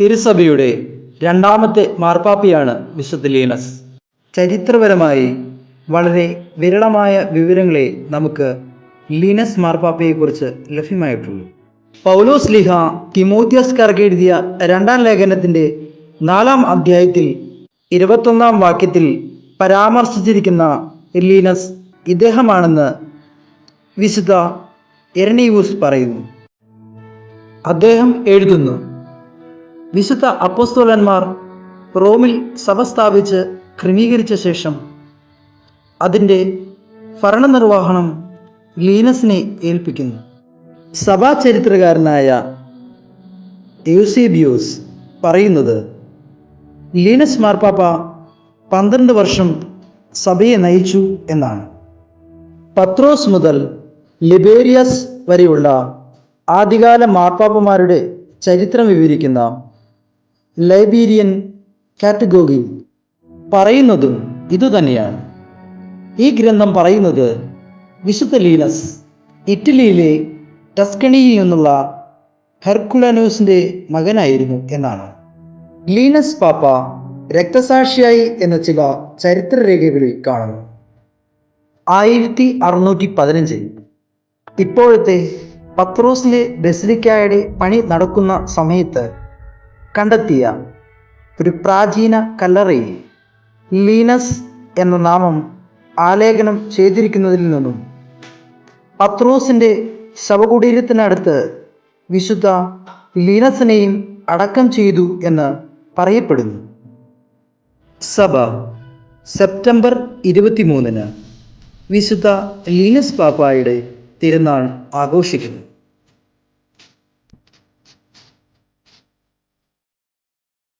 തിരുസഭയുടെ രണ്ടാമത്തെ മാർപ്പാപ്പിയാണ് വിശുദ്ധ ലീനസ്. ചരിത്രപരമായി വളരെ വിരളമായ വിവരങ്ങളെ നമുക്ക് ലീനസ് മാർപ്പാപ്പയെക്കുറിച്ച് ലഭ്യമായിട്ടുള്ളൂ. പൗലോസ് ലിഹ തിമോത്യോസ്കാർക്ക് എഴുതിയ രണ്ടാം ലേഖനത്തിന്റെ നാലാം അധ്യായത്തിൽ ഇരുപത്തൊന്നാം വാക്യത്തിൽ പരാമർശിച്ചിരിക്കുന്ന ലീനസ് ഇദ്ദേഹമാണെന്ന് വിശുദ്ധ എരണിയൂസ് പറയുന്നു. അദ്ദേഹം എഴുതുന്നു വിശുദ്ധ അപ്പോസ്തോലന്മാർ റോമിൽ സഭ സ്ഥാപിച്ച് ക്രമീകരിച്ച ശേഷം അതിന്റെ ഭരണനിർവഹണം ലീനസിനെ ഏൽപ്പിക്കുന്നു. സഭാ ചരിത്രകാരനായ യൂസേബിയോസ് പറയുന്നത് ലീനസ് മാർപ്പാപ്പ പന്ത്രണ്ട് വർഷം സഭയെ നയിച്ചു എന്നാണ്. പത്രോസ് മുതൽ ലിബേരിയസ് വരെയുള്ള ആദ്യകാല മാർപ്പാപ്പമാരുടെ ചരിത്രം വിവരിക്കുന്ന ലൈബീരിയൻ കാറ്റഗോഗി പറയുന്നതും ഇതുതന്നെയാണ്. ഈ ഗ്രന്ഥം പറയുന്നത് വിശുദ്ധ ലീനസ് ഇറ്റലിയിലെ ടസ്കണിയിൽ നിന്നുള്ള ഹെർക്കുലനോസിന്റെ മകനായിരുന്നു എന്നാണ്. ലീനസ് പാപ്പ രക്തസാക്ഷിയായി എന്ന ചില ചരിത്രരേഖകളിൽ കാണുന്നു. ആയിരത്തി അറുന്നൂറ്റി പതിനഞ്ചിൽ ഇപ്പോഴത്തെ പത്രോസിലെ ബസിലിക്കായുടെ പണി നടക്കുന്ന സമയത്ത് കണ്ടെത്തിയ ഒരു പ്രാചീന കല്ലറയിൽ ലീനസ് എന്ന നാമം ആലേഖനം ചെയ്തിരിക്കുന്നതിൽ നിന്നും പത്രോസിന്റെ ശവകുടീരത്തിനടുത്ത് വിശുദ്ധ ലീനസിനെയും അടക്കം ചെയ്തു എന്ന് പറയപ്പെടുന്നു. സഭ സെപ്റ്റംബർ ഇരുപത്തിമൂന്നിന് വിശുദ്ധ ലീനസ് പാപ്പായുടെ തിരുനാൾ ആഘോഷിക്കുന്നു.